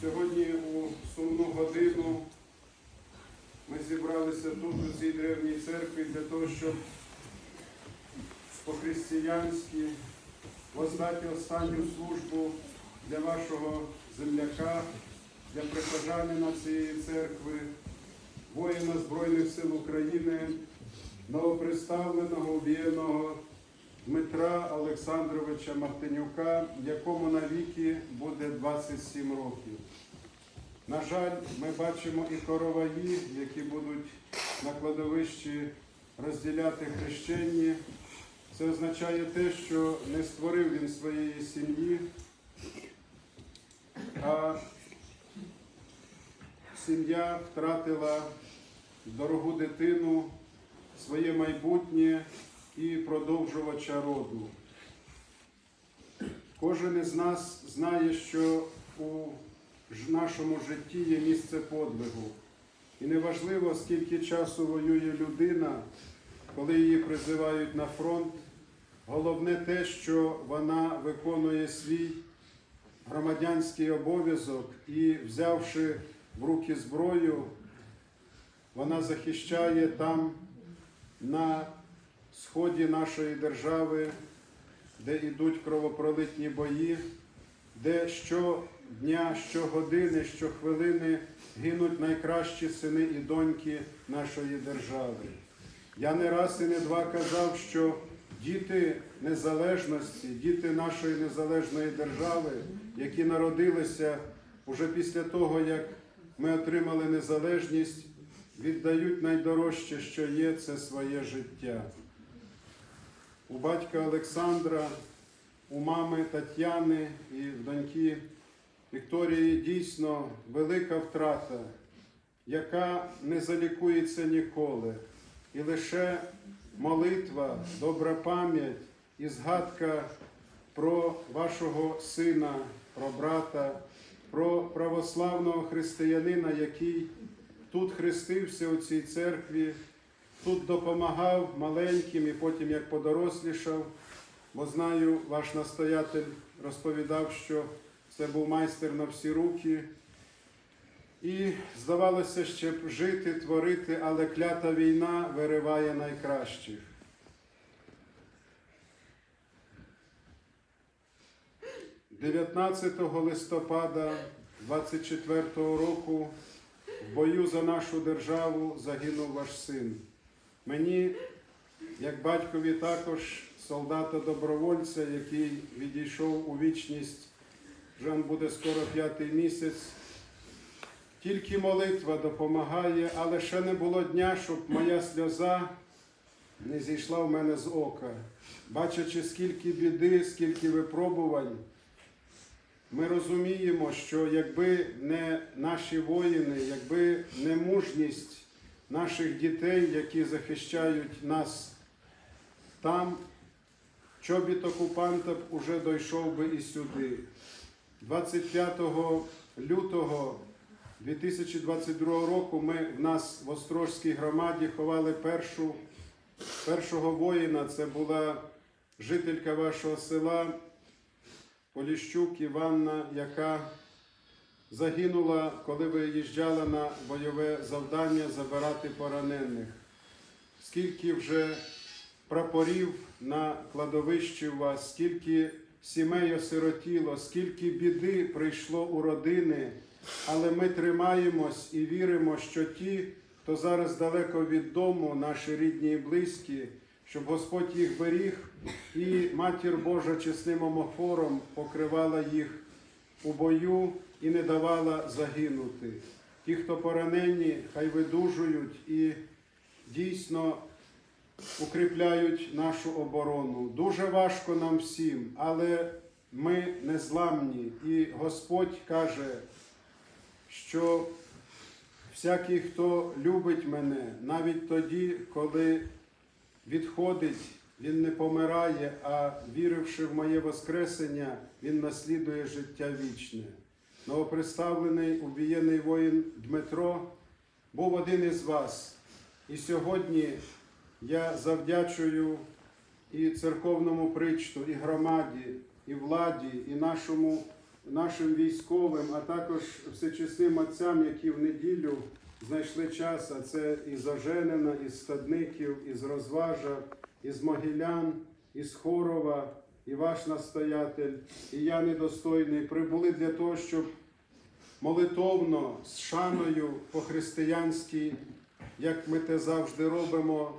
Сьогодні у сумну годину ми зібралися тут, у цій древній церкві, для того, щоб по-християнськи воздати останню службу для вашого земляка, для прихожанина цієї церкви, воїна Збройних сил України, новоприставленого об'єднаного Дмитра Олександровича Мартинюка, якому навіки буде 27 років. На жаль, ми бачимо і короваї, які будуть на кладовищі розділяти хрещені. Це означає те, що не створив він своєї сім'ї, а сім'я втратила дорогу дитину, своє майбутнє і продовжувача роду. Кожен із нас знає, що у нашому житті є місце подвигу. І неважливо, скільки часу воює людина, коли її призивають на фронт, головне те, що вона виконує свій громадянський обов'язок і, взявши в руки зброю, вона захищає там на сході нашої держави, де йдуть кровопролитні бої, де щодня, щогодини, щохвилини гинуть найкращі сини і доньки нашої держави. Я не раз і не два казав, що діти незалежності, діти нашої незалежної держави, які народилися уже після того, як ми отримали незалежність, віддають найдорожче, що є, це своє життя. У батька Олександра, у мами Тетяни і в доньки Вікторії дійсно велика втрата, яка не залікується ніколи. І лише молитва, добра пам'ять і згадка про вашого сина, про брата, про православного християнина, який тут хрестився у цій церкві, тут допомагав маленьким і потім як подорослішав, бо знаю, ваш настоятель розповідав, що це був майстер на всі руки. І здавалося ще б жити, творити, але клята війна вириває найкращих. – 19 листопада 24 року в бою за нашу державу загинув ваш син. Мені, як батькові, також солдата-добровольця, який відійшов у вічність, вже буде скоро п'ятий місяць. Тільки молитва допомагає, але ще не було дня, щоб моя сльоза не зійшла в мене з ока. Бачачи, скільки біди, скільки випробувань, ми розуміємо, що якби не наші воїни, якби не мужність наших дітей, які захищають нас там, чобіт окупанта б уже дійшов би і сюди. 25 лютого 2022 року ми в нас в Острожській громаді ховали першу, першого воїна. Це була жителька вашого села Поліщук Іванна, яка загинула, коли виїжджала на бойове завдання забирати поранених. Скільки вже прапорів на кладовищі у вас, скільки сімей осиротіло, скільки біди прийшло у родини, але ми тримаємось і віримо, що ті, хто зараз далеко від дому, наші рідні і близькі, щоб Господь їх беріг, і Матір Божа чесним омофором покривала їх у бою і не давала загинути. Ті, хто поранені, хай видужують і дійсно укріпляють нашу оборону. Дуже важко нам всім, але ми незламні. І Господь каже, що всякий, хто любить мене, навіть тоді, коли відходить, він не помирає, а віривши в моє Воскресення, він наслідує життя вічне. Новоприставлений убієний воїн Дмитро був один із вас. І сьогодні я завдячую і церковному причту, і громаді, і владі, і нашому нашим військовим, а також всечесним отцям, які в неділю знайшли час, а це із Оженина, із Стадників, із Розважа, із Могилян, із Хорова, і ваш настоятель, і я недостойний, прибули для того, щоб молитовно, з шаною по-християнськи, як ми те завжди робимо,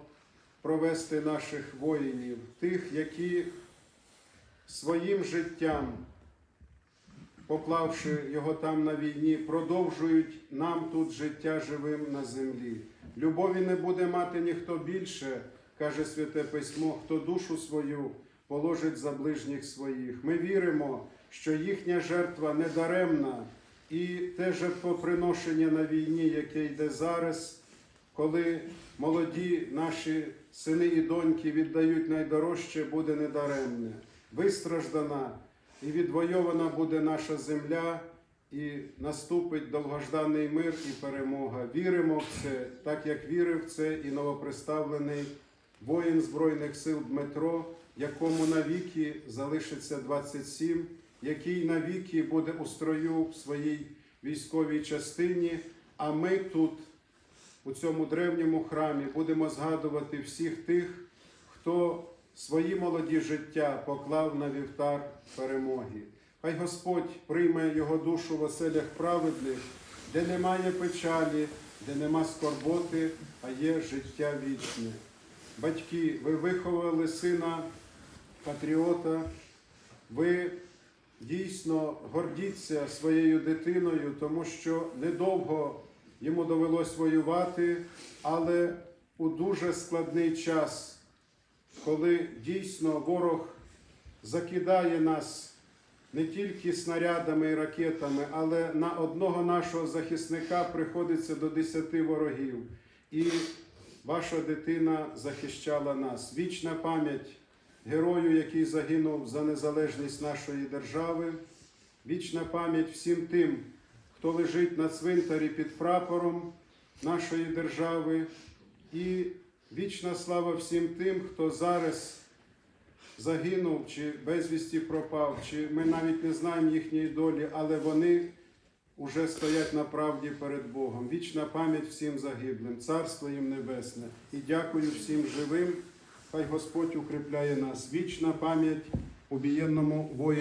провести наших воїнів, тих, які своїм життям, поклавши його там на війні, продовжують нам тут життя живим на землі. Любові не буде мати ніхто більше, каже Святе Письмо, хто душу свою положить за ближніх своїх. Ми віримо, що їхня жертва не даремна, і те жертвоприношення на війні, яке йде зараз, коли молоді наші сини і доньки віддають найдорожче, буде недаремне. Вистраждана і відвойована буде наша земля, і наступить довгожданий мир і перемога. Віримо в це, так як вірив це і новоприставлений воїн Збройних сил Дмитро, якому навіки залишиться 27, який навіки буде у строю в своїй військовій частині. А ми тут, у цьому древньому храмі, будемо згадувати всіх тих, хто свої молоді життя поклав на вівтар перемоги. Хай Господь прийме його душу в оселях праведних, де немає печалі, де нема скорботи, а є життя вічне. Батьки, ви виховали сина патріота, ви дійсно гордіться своєю дитиною, тому що недовго йому довелось воювати, але у дуже складний час, коли дійсно ворог закидає нас не тільки снарядами і ракетами, але на одного нашого захисника приходиться до десяти ворогів. І ваша дитина захищала нас. Вічна пам'ять герою, який загинув за незалежність нашої держави. Вічна пам'ять всім тим, хто лежить на цвинтарі під прапором нашої держави. І вічна слава всім тим, хто зараз загинув чи безвісті пропав, чи ми навіть не знаємо їхньої долі, але вони уже стоять на правді перед Богом. Вічна пам'ять всім загиблим, царство їм небесне. І дякую всім живим. Хай Господь укріпляє нас. Вічна пам'ять убієнному воїну.